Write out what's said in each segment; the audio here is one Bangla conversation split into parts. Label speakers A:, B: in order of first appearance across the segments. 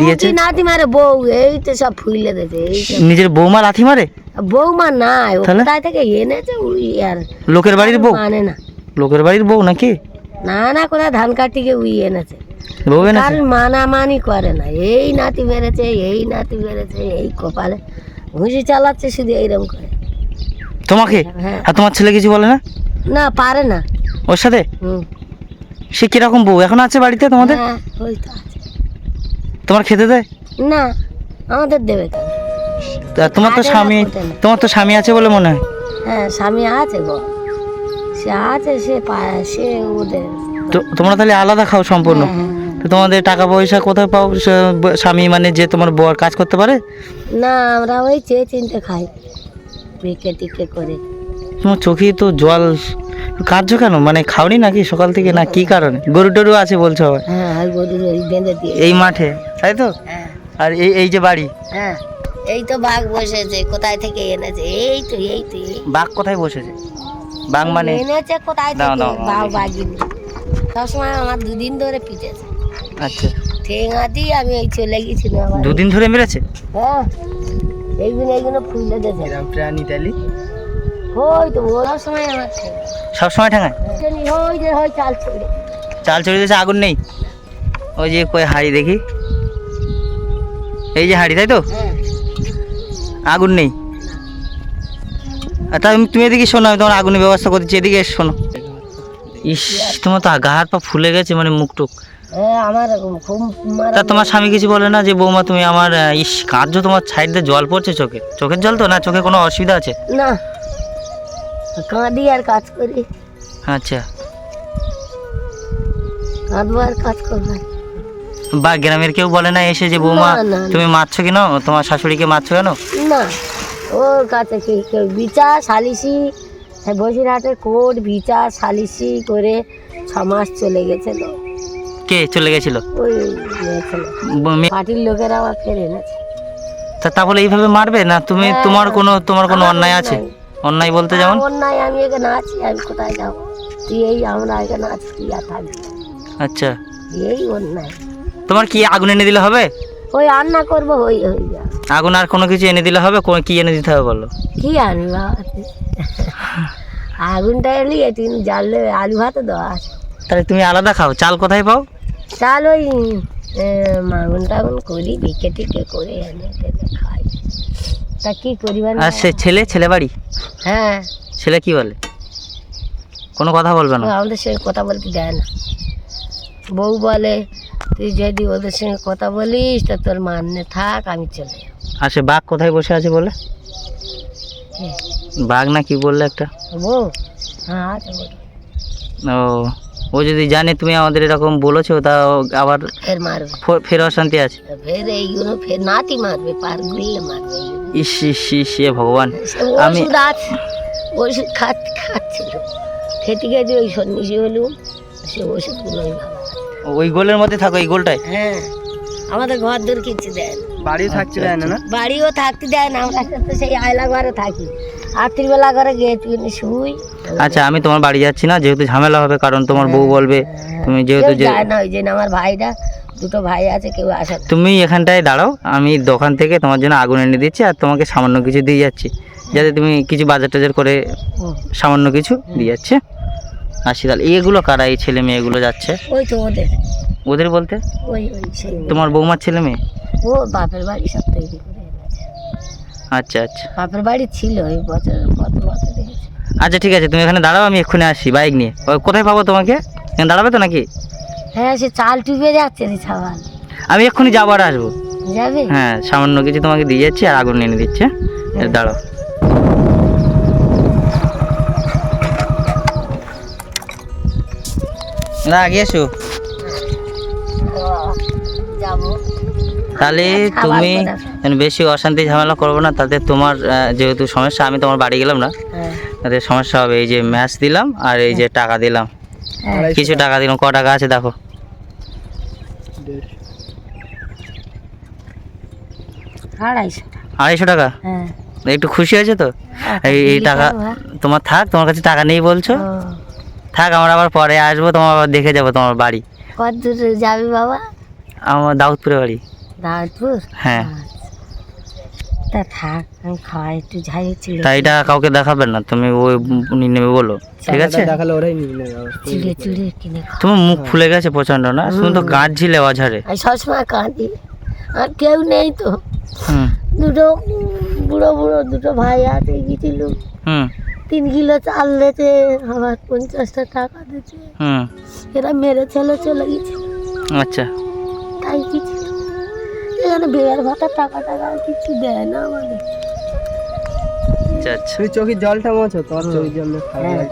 A: দিয়েছে?
B: নাতি মারে বউ এই তো সব ফুলে দিয়েছে এই
A: নিজের বৌমা লাথি মারে?
B: বৌমা
A: তাহলে?
B: কোথায় থেকে এনেছে আর
A: লোকের বাড়ির বউ?
B: মানে না।
A: লোকের বাড়ির বউ নাকি?
B: না না কোথায় ধান কাটিকে উই এনেছে।
A: বউ এনেছে?
B: মানামানি করে না এই নাতি মেরেছে এই নাতি মেরেছে এই কপালে। ঘুষি চালাচ্ছে শুধু এইরকম করে।
A: তোমাকে?
B: হ্যাঁ।
A: আর তোমার ছেলে কিছু বলে না?
B: না পারে না।
A: ওর সাথে? সে কীরকম বউ? এখন আছে বাড়িতে তোমাদের?
B: হ্যাঁ ওই তো।
A: তোমার খেতে দেয়?
B: না আমাদের দেবে
A: তা। তোমার তো স্বামী তোমার তো স্বামী আছে বলে মনে হয়।
B: হ্যাঁ স্বামী আছে গো। সে আছে সে পায় সে ওদের।
A: তো তোমরা তাহলে আলাদা খাও সম্পূর্ণ।
B: হ্যাঁ, হ্যাঁ,
A: তো তোমাদের টাকা পয়সা কোথায় পাও? স্বামী মানে যে তোমার বর কাজ করতে পারে?
B: না আমরা ওই চেয়ে চিনতে খাই। বিকে টিকে করে।
A: তোমার চোখে তো জল। কাঁদছো কেন? মানে খাওনি নাকি সকাল থেকে? না কি কারণে? গরু টরু আছে বলছো আবার।
B: হ্যাঁ বেঁধে দিয়ে
A: এই মাঠে। তাই তো?
B: হ্যাঁ।
A: আর এই এই যে বাড়ি?
B: হ্যাঁ। এই তো বাঘ বসেছে কোথায় থেকে এনেছে? এই তো এই তো এই
A: বাঘ কোথায় বসেছে? বাঘ মানে?
B: এনেছে কোথায় থেকে? বাঘ। বাগিনি সবসময় আমার দুদিন ধরে পিটেছে।
A: আচ্ছা।
B: ঠেঙা দিয়ে আমি এই চলে গেছিলাম
A: দুদিন ধরে মেরেছে?
B: হ্যাঁ। এইগুলো এইগুলো ফুলে দিয়েছে
A: প্রাণী তালি।
B: ওই তো ওরা সময় আমার ঠেঙা।
A: সবসময় ঠেঙায়?
B: জানি ওই যে হয় চাল ছড়ে
A: চাল চড়ে দিয়েছে আগুন নেই? ওই যে কই হাড়ি দেখি। এই যে হাড়ি তাই তো? আগুন নেই। তাহলে তুমি এদিকে শোনো আমি তোমার আগুনের ব্যবস্থা করছি এদিকে শোনো। ইস তোমার তো গা হাত পা ফুলে গেছে মানে মুখ টুক
B: হ্যাঁ
A: তা তোমার স্বামী কিছু বলে না যে বৌমা তুমি আমার ইস কাঁদছো তোমার সাইড দিয়ে জল পড়ছে চোখে? চোখের জল তো না চোখে কোনো অসুবিধা আছে?
B: না কাঁদি আর কাজ করি।
A: আচ্ছা।
B: কাঁদবো আর কাজ করব
A: বা গ্রামের কেউ বলে না এসে যে বৌমা। তুমি মারছো কেন? তোমার শাশুড়িকে মারছো কেন?
B: না ওর কাছে কি কেউ বিচার সালিসি বসিরহাটের কোর্ট বিচার সালিসি করে ছ মাস চলে গেছিল।
A: কে চলে গেছিল?
B: ওই পার্টির লোকেরা আবার ফেরে এনেছে।
A: তা তাহলে এইভাবে মারবে? না তুমি
B: হ্যাঁ।
A: তোমার কোনো তোমার কোনো অন্যায় আছে?
B: অন্যায়।
A: অন্যায় বলতে যেমন?
B: অন্যায় আমি এখানে আছি আমি কোথায় যাব? তুই এই আমরা এখানে আছি তুই আর থাকবি
A: আচ্ছা।
B: এই অন্যায়।
A: তোমার কি আগুন এনে দিলে হবে?
B: ওই রান্না করব ওই হয়ে যা।
A: আগুন আর কোনো কিছু এনে দিলে হবে? কোনো- কি এনে দিতে হবে বলো?
B: কি আনবি? আগুনটা এলি তুই জ্বাললে আলু ভাতে দেওয়া আছে
A: তাহলে তুমি আলাদা খাও। চাল কোথায় পাও?
B: চাল ওই এ, মাগুন টাগুন করি বিকে টিকে করে এনে টেনে খাই। তা কি করিবার
A: আর সে ছেলে ছেলে বাড়ি?
B: হ্যাঁ।
A: ছেলে কি বলে? কোনো কথা বলবে না?
B: ও আমাদের সঙ্গে কথা বলতে দেয় না। বউ বলে তুই যদি ওদের সঙ্গে কথা বলিস তা তোর মান্যে থাক আমি চলে যাব।
A: আর সে বাঘ কোথায় বসে আছে বলে?
B: কে?
A: বাঘ না কি বললে একটা?
B: বউ হ্যাঁ আছে বউ।
A: ও ও যদি জানে তুমি আমাদের এরকম বলেছ তা ও আবার
B: ফের মারবে।
A: ফ- ফের অশান্তি আছে।
B: ফের এইগুলো ফের নাতি মারবে পার গুললে মারবে।
A: ইস ইস ইস এ ভগবান।
B: সে
A: আমি
B: ওষুধ আছে ওষুধ খাত খাচ্ছিল। খেতে গেছে ওই সন্ন্যাসী হলুম সে ওষুধগুলো আমি ভালো।
A: ওই গোলের মধ্যে থাকো এই গোলটায়।
B: হ্যাঁ আমাদের ঘর দূর কিনতে দেয় না।
A: বাড়িও থাকতে দেয় না না?
B: বাড়িও থাকতে দেয় না আমরা তো সেই আয়লা ঘরে থাকি। রাত্রিবেলা ঘরে গিয়ে তুই শুই।
A: আচ্ছা আমি তোমার বাড়ি যাচ্ছি না যেহেতু ঝামেলা হবে কারণ তোমার বউ বলবে। তুমি যেহেতু যে
B: যায় না ওই জন্য আমার ভাইরা দুটো ভাই আছে কেউ আসে
A: তুমি এখানটায় দাঁড়াও আমি দোকান থেকে তোমার জন্য আগুন এনে দিচ্ছি আর তোমাকে সামান্য কিছু দিয়ে যাচ্ছি। যাতে তুমি কিছু বাজার টাজার করে সামান্য কিছু দিয়ে যাচ্ছে। তাহলে এগুলো কারা এই ছেলে মেয়েগুলো যাচ্ছে?
B: ওই তো ওদের।
A: ওদের বলতে?
B: ওই ওই
A: তোমার বৌমার ছেলে মেয়ে?
B: ও বাপের বাড়ি সব তৈরি করে
A: আচ্ছা আচ্ছা।
B: বাপের বাড়ি ছিল ওই বছর কত বছর
A: আচ্ছা ঠিক আছে তুমি এখানে দাঁড়াও আমি এক্ষুনি আসি বাইক নিয়ে। কোথায় পাবো তোমাকে? এখানে দাঁড়াবে তো নাকি?
B: হ্যাঁ সে চাল টুপে যাচ্ছে রে ছাওয়াল
A: আমি এক্ষুনি যাব আর আসব।
B: যাবে?
A: হ্যাঁ সামান্য কিছু তোমাকে দিয়ে যাচ্ছি আর আগুন এনে দিচ্ছে। দাঁড়াও। না আগে এসো তাহলে তুমি বেশি অশান্তি ঝামেলা করব না তাতে তোমার যেহেতু সমস্যা আমি তোমার বাড়ি গেলাম না।
B: হ্যাঁ।
A: তাতে সমস্যা হবে এই যে ম্যাচ দিলাম আর এই যে টাকা দিলাম।
B: হ্যাঁ।
A: কিছু টাকা। দিলাম ক টাকা আছে দেখো।
B: আড়াইশো
A: টাকা।
B: হ্যাঁ।
A: একটু খুশি হয়েছে তো? এই এই টাকা তোমার থাক তোমার কাছে টাকা নেই বলছো। থাক আমরা আবার পরে আসব তোমার আবার দেখে যাব তোমার বাড়ি।
B: কত দূর যাবি বাবা?
A: আমার দাউদপুরে বাড়ি।
B: দাঁতপুর
A: হ্যাঁ।
B: তা থাক আমি খাওয়াই একটু চিড়ে
A: তা এটা কাউকে দেখাবেন না তুমি ওই উনি নেবে বলো ঠিক আছে?
C: দেখালে ওরাই নিয়ে নেবে
B: চিড়ে চিড়ে কিনে
A: তোমার মুখ ফুলে গেছে প্রচণ্ড না? শুধু তো কাঁদছিলে অঝারে।
B: আমি সবসময় কাঁদি। আর কেউ নেই তো।
A: হুম।
B: দুটো বুড়ো বুড়ো দুটো ভাই আছে গেছিল
A: হুম।
B: তিন কিলো চাল দিয়েছে আবার পঞ্চাশটা টাকা দিয়েছে।
A: হুম।
B: এরা মেরে ছেলে চলে গেছে।
A: আচ্ছা।
B: তাই কিছু এখানে বেয়ার ভাতার টাকা টাকা কিছু দেয় না আমাদের।
A: আচ্ছা আচ্ছা।
C: তুই চোখের জলটা মোছো তোর চোখের জল
B: হ্যাঁ।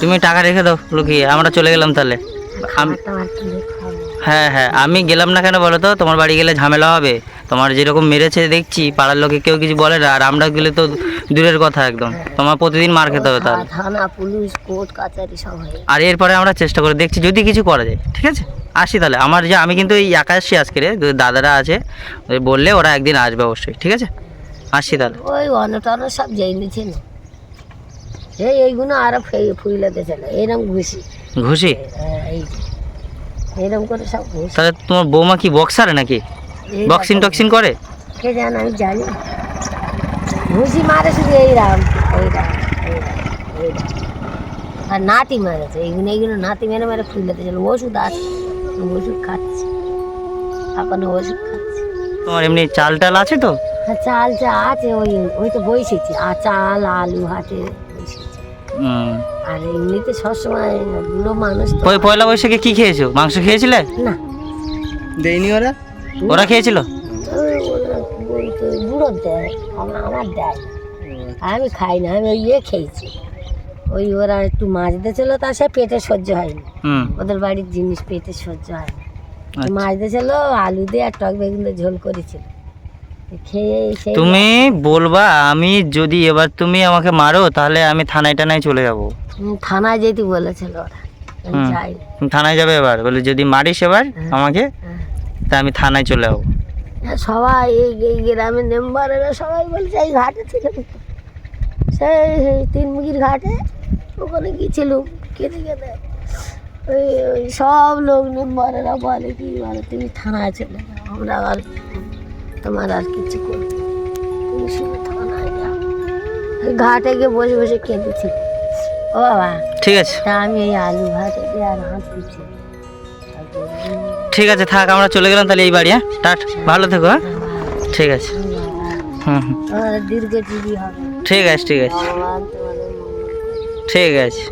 A: তুমি টাকা রেখে দাও লুকিয়ে আমরা চলে গেলাম তাহলে। হ্যাঁ হ্যাঁ আমি গেলাম না কেন বলো তো? তোমার বাড়ি গেলে ঝামেলা হবে। তোমার যেরকম মেরেছে দেখছি পাড়ার লোকে কেউ কিছু বলে না আর আমরা গেলে তো দূরের কথা একদম। তোমার প্রতিদিন মার খেতে হবে তাহলে।
B: থানা পুলিশ কোর্ট কাছারি সবাই
A: আর এরপরে আমরা চেষ্টা করে দেখছি যদি কিছু করা যায় ঠিক আছে? আসি তাহলে। আমার যে আমি কিন্তু এই একা আসছি আজকে রে দাদারা আছে বললে ওরা একদিন আসবে অবশ্যই ঠিক আছে? আসি তাহলে।
B: ওই অনটন সব যেই নিচ্ছে না। এই এইগুলো আরও ফে- ফুইলে দিয়েছে না। এরকম ঘুষি।
A: ঘুষি?
B: হ্যাঁ, এই এরকম করে সব
A: তাহলে তোমার বৌমা কি বক্সারে নাকি? বক্সিং টক্সিং করে?
B: কে জানে আমি জানি। ঘুষি মারে শুধু এইরাম এইরাম এইরাম এইরাম আর নাতি মারেছে এইগুলো এইগুলো নাতি মেরে মেরে ফুলে দিয়েছিল ওষুধ আছে ওষুধ খাচ্ছি। এখন ওষুধ খাচ্ছি।
A: তোমার এমনি চাল টাল আছে তো?
B: হ্যাঁ চাল চা আছে ওই ওই তো বসেছি আর চাল আলু হাটে আর এমনিতে সবসময় বুড়ো মানুষ
A: ওই পয়লা বৈশাখে কি খেয়েছো? মাংস খেয়েছিলে?
B: না।
C: দেয়নি ওরা?
A: ওরা খেয়েছিল?
B: বুড়ো দেয় আমার দেয়। আমি খাই না আমি ওই ইয়ে খেয়েছি। ওই ওরা একটু মাছ দিয়েছিল তা সে পেটে সহ্য হয়নি। ওদের বাড়ির জিনিস পেটে সহ্য হয় না
A: আচ্ছা।
B: মাছ দিয়েছিল আলু দিয়ে আর টক বেগুন দিয়ে ঝোল করেছিল।
A: তুমি বলবা আমি যদি এবার তুমি আমাকে মারো তাহলে আমি থানায় টানায় চলে যাব।
B: থানায় যেতে বলেছিল ওরা।
A: থানায় যাবে এবার। বলে যদি মারিস এবার আমাকে
B: হ্যাঁ।
A: তা আমি থানায় চলে যাব।
B: সবাই এই এই গ্রামের মেম্বারেরা সবাই বলছে এই ঘাটে থেকে সেই তিনমুখির ঘাটে ওখানে গিয়েছিল কেটে কেটে। ওই ওই সব লোক মেম্বারেরা বলে কি বলে তুমি থানায় চলে যাও আমরা আর তোমার আর কিছু করব তুমি শুধু থানায় যাও। ওই ঘাটে গিয়ে বসে বসে কেঁদেছি ও বাবা
A: ঠিক আছে।
B: তা আমি এই আলু ভাতে দিয়ে আর দিচ্ছি
A: ঠিক আছে থাক আমরা চলে গেলাম তাহলে এই বাড়ি হ্যাঁ? টাট। ভালো থেকো হ্যাঁ? ঠিক আছে। হুম হুম। ঠিক আছে ঠিক আছে। ঠিক আছে।